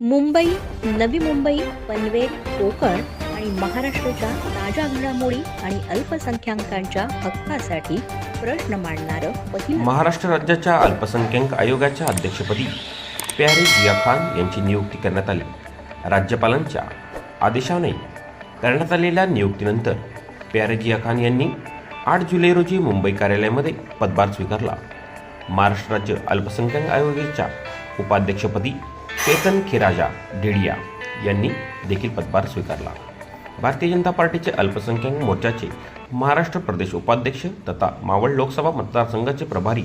मुंबई नवी मुंबई पनवेल कोकण आणि महाराष्ट्राच्या ताज्या घडामोडी आणि अल्पसंख्याकांच्या हक्कासाठी प्रश्न मांडणारं पहिलं महाराष्ट्र राज्याच्या अल्पसंख्याक आयोगाच्या अध्यक्षपदी प्यारे जिया खान यांची नियुक्ती करण्यात आली. राज्यपालांच्या आदेशाने करण्यात आलेल्या नियुक्तीनंतर प्यारे जिया खान यांनी आठ जुलै रोजी मुंबई कार्यालयामध्ये पदभार स्वीकारला. महाराष्ट्र राज्य अल्पसंख्याक आयोगाच्या उपाध्यक्षपदी चेतन खिराजा ढेडिया यांनी देखील पदभार स्वीकारला. भारतीय जनता पार्टीचे अल्पसंख्याक मोर्चाचे महाराष्ट्र प्रदेश उपाध्यक्ष तथा मावळ लोकसभा मतदारसंघाचे प्रभारी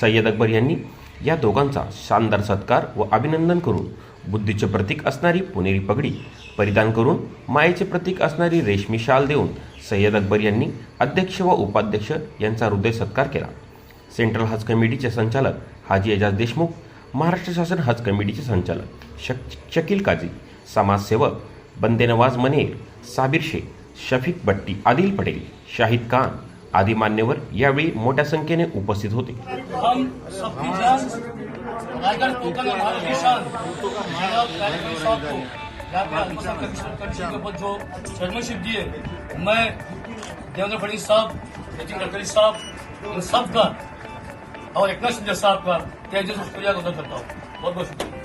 सय्यद अकबर यांनी या दोघांचा शानदार सत्कार व अभिनंदन करून बुद्धीचे प्रतीक असणारी पुणेरी पगडी परिधान करून मायेचे प्रतीक असणारी रेशमी शाल देऊन सय्यद अकबर यांनी अध्यक्ष व उपाध्यक्ष यांचा हृदय सत्कार केला. सेंट्रल हज कमिटीचे संचालक हाजी एजाज देशमुख महाराष्ट्र शासन हज कमिटीचे संचालक. शक शकील काझी समाजसेवक बंदेनवाज मनेर साबिर शेख शफीक भट्टी आदिल पटेल शाहिद खान आदी मान्यवर यावेळी मोठ्या संख्येने उपस्थित होते. जो चेयरमैनशिप दी है मैं देवेंद्र फडणवीस साहब नितिन गडकरी साहब इन सब का और एकनाथ शिंदे साहब का तय दिल से शुक्रिया करता हूँ बहुत बहुत शुक्रिया